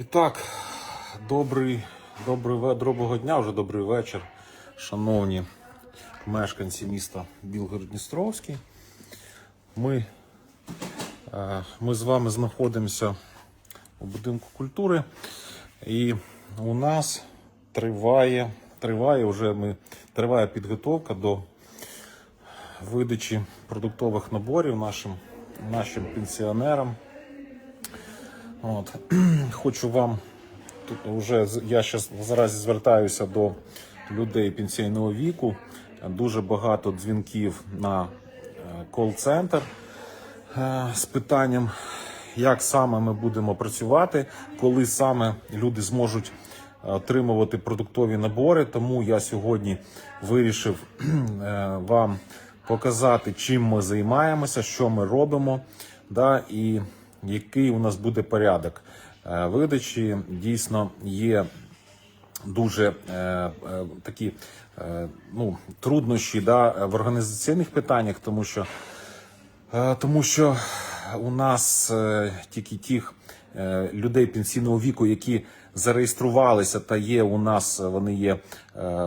І так, добрий, добрий, доброго дня, вже добрий вечір, шановні мешканці міста Білгород-Дністровський. Ми, е, ми з вами знаходимося у будинку культури, і у нас триває, триває вже ми, триває підготовка до видачі продуктових наборів нашим, нашим пенсіонерам. От. Хочу вам тут вже я щас зараз звертаюся до людей пенсійного віку. Дуже багато дзвінків на е, кол-центр е, з питанням, як саме ми будемо працювати, коли саме люди зможуть е, отримувати продуктові набори. Тому я сьогодні вирішив вам показати, чим ми займаємося, що ми робимо, да, і який у нас буде порядок е, видачі. Дійсно є дуже е, е, такі ну, труднощі да, в організаційних питаннях, тому що, тому що у нас тільки тих людей пенсійного віку, які зареєструвалися та є у нас, вони є е,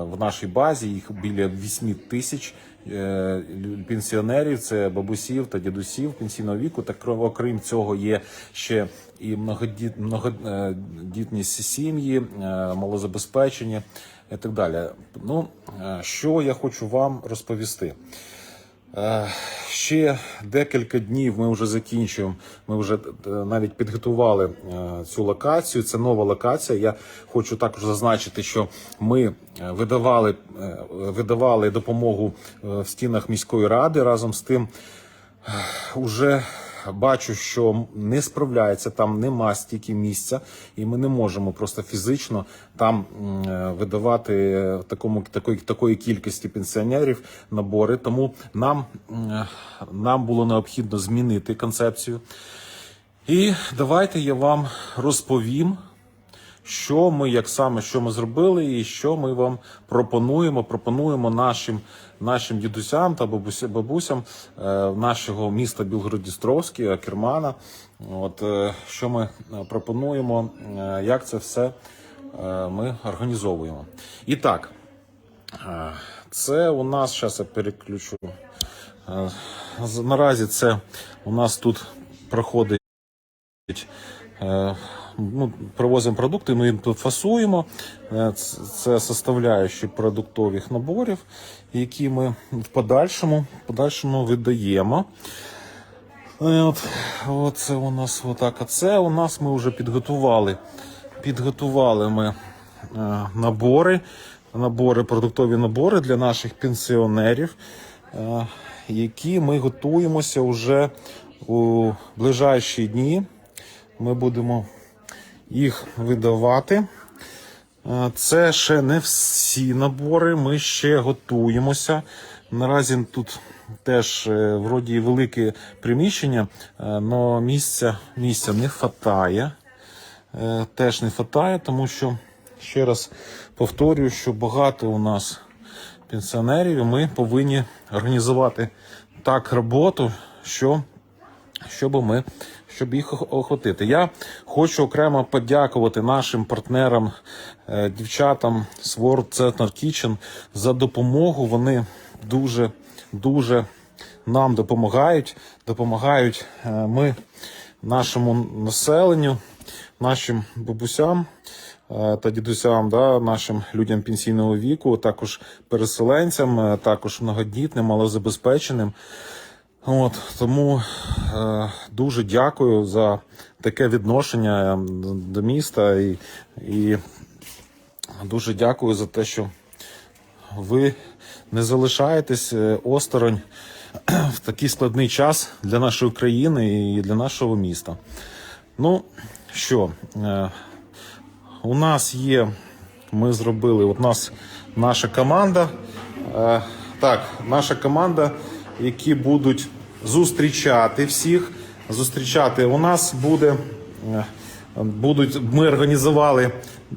в нашій базі, їх біля 8 тисяч е, пенсіонерів, це бабусів та дідусів пенсійного віку. Так окрім цього є ще і многодіт, многодітні сім'ї, е, малозабезпечені і так далі. Ну, що я хочу вам розповісти. Е, Ще декілька днів ми вже закінчуємо. Ми вже е, навіть підготували е, цю локацію. Це нова локація. Я хочу також зазначити, що ми видавали, видавали допомогу в стінах міської ради разом з тим. Уже бачу, що не справляється, там нема стільки місця, і ми не можемо просто фізично там е, видавати такому такої, такої кількості пенсіонерів набори. Тому нам, е, нам було необхідно змінити концепцію. І давайте я вам розповім, що ми, як саме що ми зробили, і що ми вам пропонуємо. Пропонуємо нашим нашим дідусям та бабуся, бабусям е, нашого міста Білгород-Дністровський, Кермана. От е, що ми е, пропонуємо, е, як це все е, ми організовуємо. І так, е, це у нас зараз я переключу. Е, Наразі це у нас тут проходить Е, ну, привозимо продукти, ми їм тут фасуємо. Е, Це составляючі продуктових наборів, які ми в подальшому, в подальшому видаємо. Е, От, от це у нас отак. А це у нас ми вже підготували. Підготували ми е, набори, набори, продуктові набори для наших пенсіонерів, які ми готуємося вже у ближайші дні. Ми будемо їх видавати. Е, Це ще не всі набори. Ми ще готуємося. Наразі тут теж е, вроді велике приміщення, але місця, місця не вистачає. Теж не вистачає, тому що ще раз повторюю, що багато у нас пенсіонерів, ми повинні організувати так роботу, що щоб ми щоб їх ох- охватити. Я хочу окремо подякувати нашим партнерам, е, дівчатам з World Center Kitchen за допомогу. Вони дуже дуже нам допомагають. Допомагають е, ми нашому населенню, нашим бабусям. е, Та дідусям, да, нашим людям пенсійного віку, також переселенцям, також многодітним, малозабезпеченим. От тому е, дуже дякую за таке відношення е, до міста і, і дуже дякую за те, що ви не залишаєтесь е, осторонь в такий складний час для нашої країни і для нашого міста. Ну що, е, у нас є, ми зробили, от нас наша команда. Е, так, наша команда, які будуть зустрічати всіх. Зустрічати у нас буде. е, Будуть, ми організували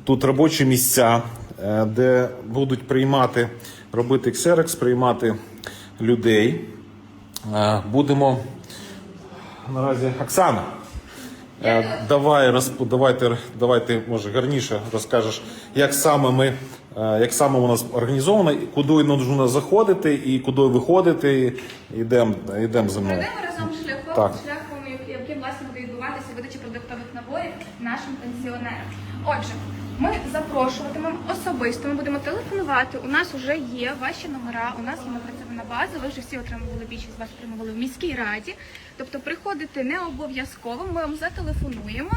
тут робочі місця, е, де будуть приймати, робити ксерекс, приймати людей. Е, Будемо наразі Оксана. Давай розп... давайте, давайте, може, гарніше розкажеш, як саме ми, як саме у нас організовано, куди потрібно заходити і куди виходити. Йдемо йдем зі мною. Пройдемо разом шляхом, Так. шляхом, яким власне буде відбуватися видача продуктових наборів нашим пенсіонерам. Отже, ми запрошуватимемо особисто. Ми будемо телефонувати. У нас вже є ваші номера. У нас є напрацьована база. Ви вже всі отримували більшість з вас отримували в міській раді. Тобто приходити не обов'язково. Ми вам зателефонуємо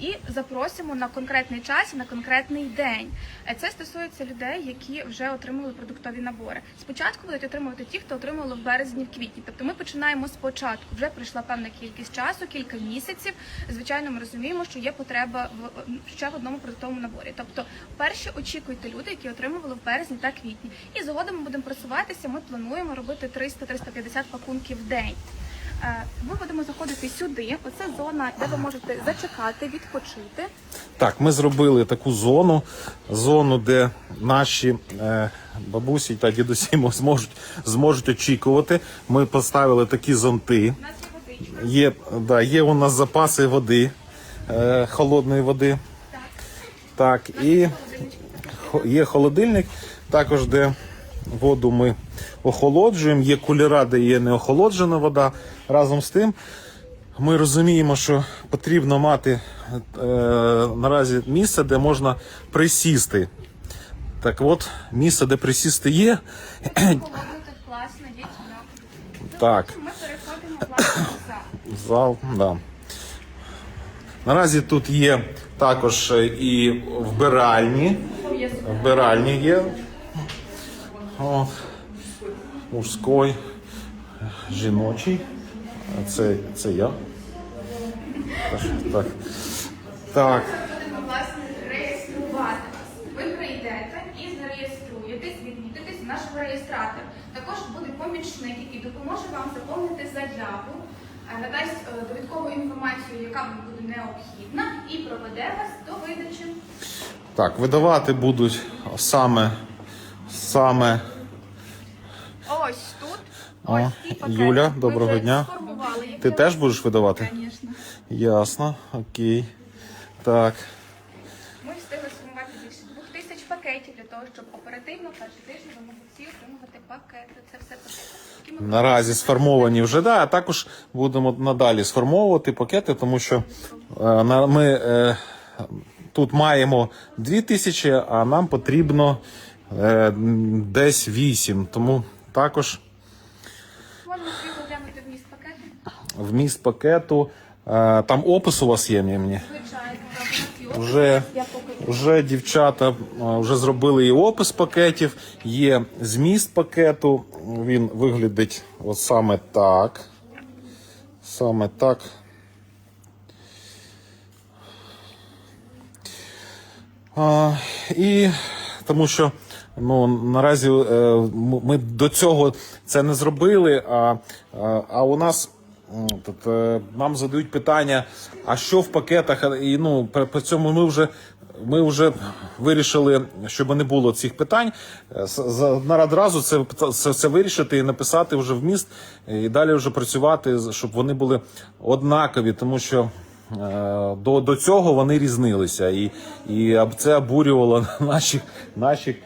і запросимо на конкретний час на конкретний день. Е, Це стосується людей, які вже отримали продуктові набори. Спочатку будуть отримувати ті, хто отримали в березні, в квітні. Тобто ми починаємо спочатку. Вже пройшла певна кількість часу, кілька місяців. Звичайно, ми розуміємо, що є потреба в ще в одному продуктовому наборі. Тобто, перші очікуйте люди, які отримували в березні та квітні. І згодом ми будемо просуватися. Ми плануємо робити 300-350 пакунків в день. Е, Ми будемо заходити сюди. Оце зона, де ви можете зачекати, відпочити. Так, ми зробили таку зону, зону, де наші е, бабусі та дідусі мо- зможуть, зможуть очікувати. Ми поставили такі зонти. У нас є водичка. Є, да, є у нас запаси води, е, холодної води. Так, і хо- є холодильник, також де воду ми охолоджуємо. Є кулера, де є неохолоджена вода. Разом з тим, ми розуміємо, що потрібно мати е, наразі місце, де можна присісти. Так от, місце, де присісти є. Так. Зал, да. Наразі тут є також е, і вбиральні. Вбиральні є. От. Мужський, жіночий. Це, це я. Так. Так. так. Будемо власне реєструвати вас. Ви прийдете і зареєструєтесь, відмітитесь в реєстратора. Також буде помічник, який допоможе вам заповнити заяву, е, надасть е, довідкову інформацію, яка вам буде необхідна, і проведе вас до видачі. Так, видавати будуть саме, саме. О. Юля, доброго дня. Ти теж будеш видавати? Звісно. Ясно, окей. Так. Ми встигли сформувати більше двох тисяч пакетів для того, щоб оперативно перший тиждень ви могли всі отримувати пакети. Це все пакети. Наразі сформовані вже да, а також будемо надалі сформовувати пакети, тому що е, ми е, тут маємо 2 тисячі, а нам потрібно е, десь 8. Тому також Можна собі оглянути вміст пакету. Вміст пакету. е, Там опис у вас є мені. Вже, вже дівчата е, вже зробили і опис пакетів, є зміст пакету. Він виглядить от саме так. Саме так. А, і тому що ну, наразі е, ми до цього це не зробили, а, а, а у нас. Е, нам задають питання, а що в пакетах? І ну при, при цьому ми вже ми вже вирішили, щоб не було цих питань. е, одразу це, це, це вирішити і написати вже вміст, і далі вже працювати, щоб вони були однакові, тому що Е, До, до цього вони різнилися, і, і це обурювало наших, наших е,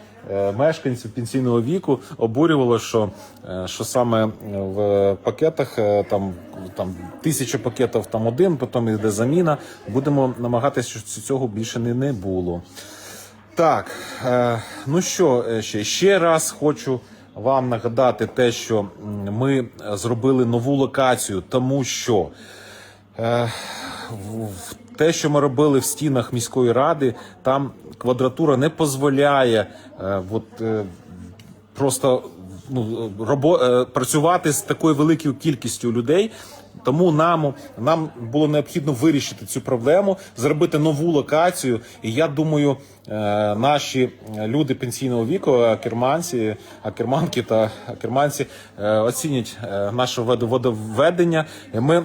мешканців пенсійного віку. Обурювало, що, е, що саме в пакетах е, там, там тисяча пакетів там один, потім йде заміна. Будемо намагатися, щоб цього більше не, не було. Так, е, ну що е, ще? Ще раз хочу вам нагадати те, що ми зробили нову локацію, тому що. Е, в те, що ми робили в стінах міської ради, там квадратура не дозволяє е, от, е, просто ну, робо, е, працювати з такою великою кількістю людей. Тому нам, нам було необхідно вирішити цю проблему, зробити нову локацію. І я думаю, е, наші люди пенсійного віку, акерманці, акерманки та акерманці е, оцінять е, наше водо- водовведення. І Ми,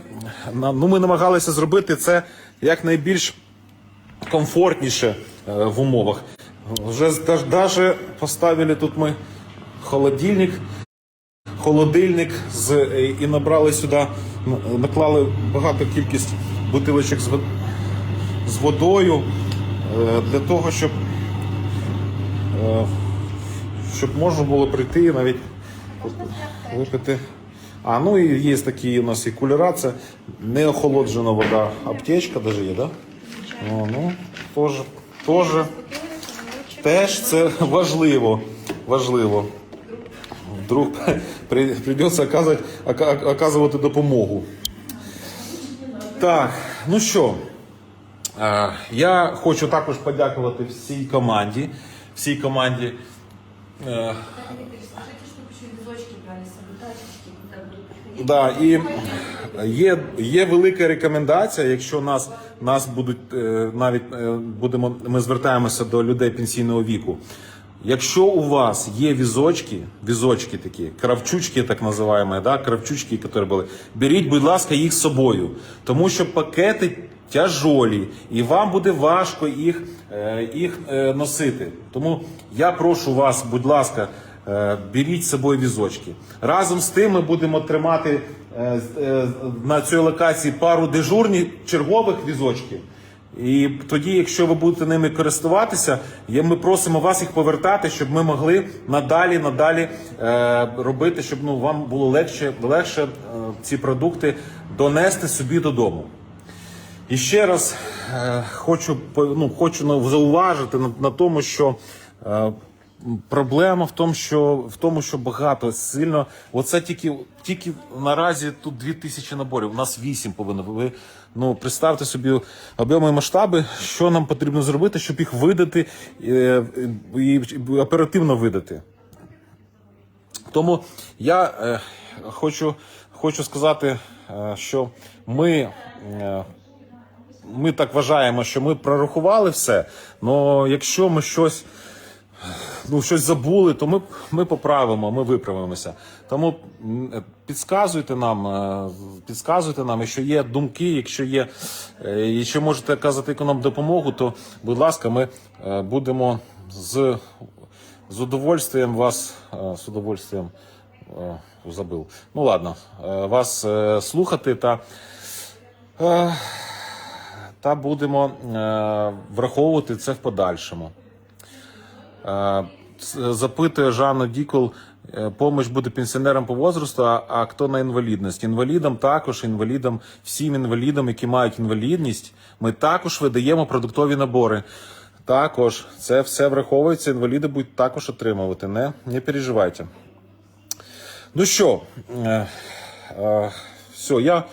ну, ми намагалися зробити це якнайбільш комфортніше е, в умовах. Вже навіть поставили тут ми холодильник, холодильник з, і набрали сюди, наклали багато кількість бутилочок з, водою е, для того, щоб, е, щоб можна було прийти і навіть випити. А, ну і є такі у нас і кулера, це не охолоджена вода, аптечка навіть є, да? О, ну, теж, теж, теж це важливо. Важливо. Вдруг при- придеться оказувати, допомогу. Так, ну що, е, я хочу також подякувати всій команді. Всій команді. е. Да, і є, є велика рекомендація, якщо нас, нас будуть е, навіть е, будемо, ми звертаємося до людей пенсійного віку. Якщо у вас є візочки, візочки такі, кравчучки, так називаємо, да, кравчучки, які були, беріть, будь ласка, їх з собою. Тому що пакети тяжолі, і вам буде важко їх, е, їх е, носити. Тому я прошу вас, будь ласка, Е, Беріть з собою візочки. Разом з тим ми будемо тримати на цій локації пару дежурних чергових візочків. І тоді, якщо ви будете ними користуватися, ми просимо вас їх повертати, щоб ми могли надалі, надалі е, робити, щоб ну, вам було легше, легше е, ці продукти донести собі додому. І ще раз е, хочу ну, хочу зауважити на, на тому, що е, проблема в тому, що в тому, що багато сильно. Оце тільки тільки наразі тут 2000 наборів. У нас 8 повинно. Ви ну представте собі об'єми і масштаби, що нам потрібно зробити, щоб їх видати е, і, і оперативно видати. Тому я е, хочу, хочу сказати, е, що ми. Е, ми так вважаємо, що ми прорахували все. але якщо ми щось, ну, щось забули, то ми, ми поправимо, ми виправимося. Тому підказуйте нам, е, підказуйте нам, якщо є думки, якщо є, е, якщо можете оказати нам допомогу, то будь ласка, ми е, будемо з, з удовольствием вас, е, з удовольствием е, забив. Ну ладно, е, вас е, слухати та. е, та будемо е, враховувати це в подальшому. Е, запитує Жанна Дікол, е, помощь буде пенсіонерам по возрасту, а, а хто на інвалідність? Інвалідам також, інвалідам, всім інвалідам, які мають інвалідність, ми також видаємо продуктові набори. Також це все враховується, інваліди будуть також отримувати. Не, не переживайте. Ну що, е, е, все, я е,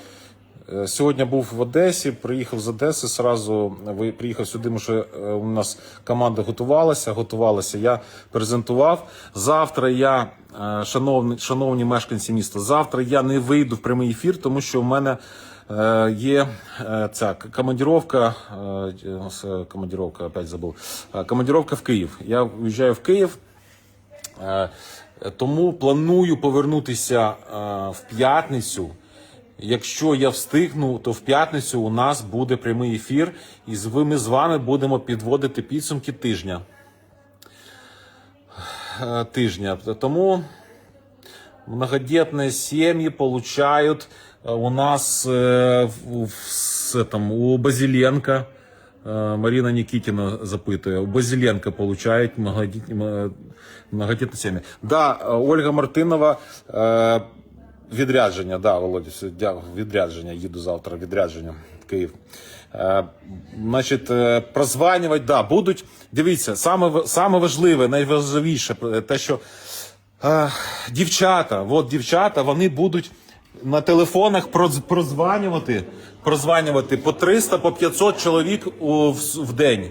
сьогодні був в Одесі, приїхав з Одеси, сразу приїхав сюди, тому що е, у нас команда готувалася, готувалася. Я презентував. Завтра я, е, шановні, шановні мешканці міста, завтра я не вийду в прямий ефір, тому що в мене. е, Є е, ця к- командировка, е, опять забув. Е, Командировка в Київ. Я в'їжджаю в Київ. Е, Тому планую повернутися е, в п'ятницю. Якщо я встигну, то в п'ятницю у нас буде прямий ефір, і з- ми з вами будемо підводити підсумки тижня. Е, Тижня. Тому многодетные семьи получают э, у нас э, в- в- с, там, у Базиленко, э, Марина Никитина запитує, у Базиленко получають многодіт- м- многодітні сім'ї. Да, е, Ольга Мартинова, е, відрядження, да, Володя, відрядження, їду завтра, відрядження Київ. Е, Значить, е, прозванювати, да, будуть. Дивіться, саме, саме важливе, найважливіше, е, те, що е, дівчата, от дівчата, вони будуть на телефонах проз- прозванювати, прозванювати по 300, по 500 чоловік у, в, в день.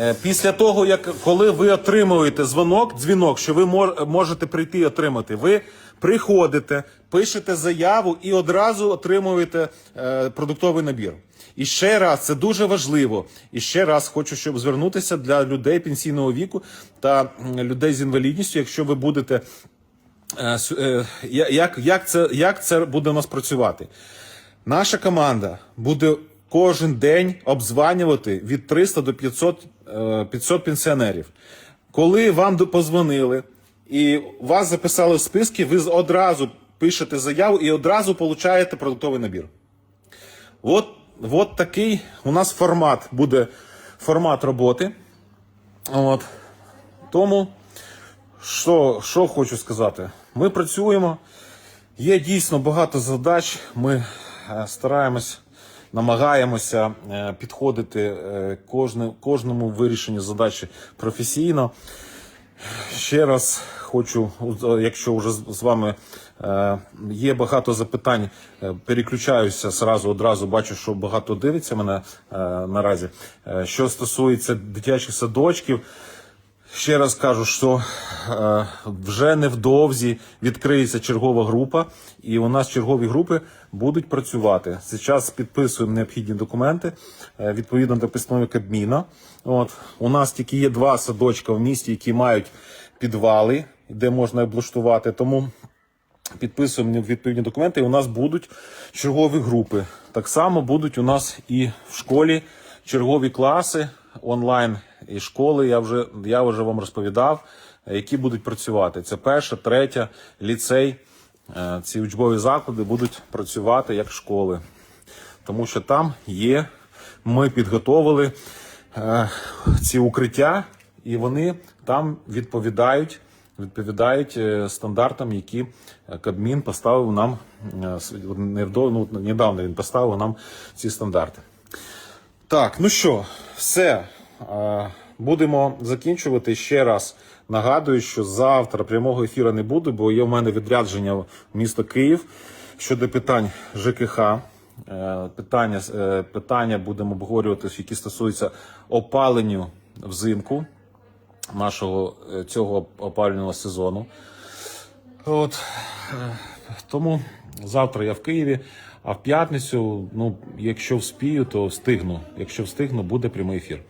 Е, Після того, як коли ви отримуєте дзвонок, дзвінок, що ви можете прийти і отримати, ви приходите, пишете заяву і одразу отримуєте е, продуктовий набір. І ще раз, це дуже важливо. І ще раз хочу, щоб звернутися для людей пенсійного віку та людей з інвалідністю, якщо ви будете Е, як, як, це, як це буде у нас працювати? Наша команда буде кожен день обзванювати від 300 до 500, е, 500 пенсіонерів. Коли вам позвонили і вас записали в списки, ви одразу пишете заяву і одразу получаєте продуктовий набір. От от такий у нас формат буде формат роботи. От. Тому, що, що хочу сказати, ми працюємо. Є дійсно багато задач. Ми е, стараємось, намагаємося е, підходити е, кожному вирішенню задачі професійно. Ще раз хочу, якщо вже з вами е, є багато запитань, е, переключаюся зразу одразу. Бачу, що багато дивиться мене е, наразі. Е, що стосується дитячих садочків, Ще раз кажу, що е, вже невдовзі відкриється чергова група, і у нас чергові групи будуть працювати. Зараз підписуємо необхідні документи е, відповідно до постанови Кабміна. От у нас тільки є два садочка в місті, які мають підвали, де можна облаштувати. Тому підписуємо відповідні документи, і у нас будуть чергові групи. Так само будуть у нас і в школі чергові класи онлайн і школи. Я вже я вже вам розповідав, е, які будуть працювати. Це перша, третя, ліцей. Е, Ці учбові заклади будуть працювати як школи, тому що там є. Ми підготовили е, ці укриття, і вони там відповідають відповідають стандартам, які Кабмін поставив нам ну, недавно він поставив нам ці стандарти. Так, ну що, все. Будемо закінчувати. Ще раз нагадую, що завтра прямого ефіру не буде, бо є в мене відрядження в місто Київ щодо питань ЖКХ. Е, Питання, е, питання будемо обговорювати, які стосуються опаленню взимку нашого е, цього опалювального сезону. От тому завтра я в Києві, а в п'ятницю, ну якщо вспію, то встигну. Якщо встигну, буде прямий ефір.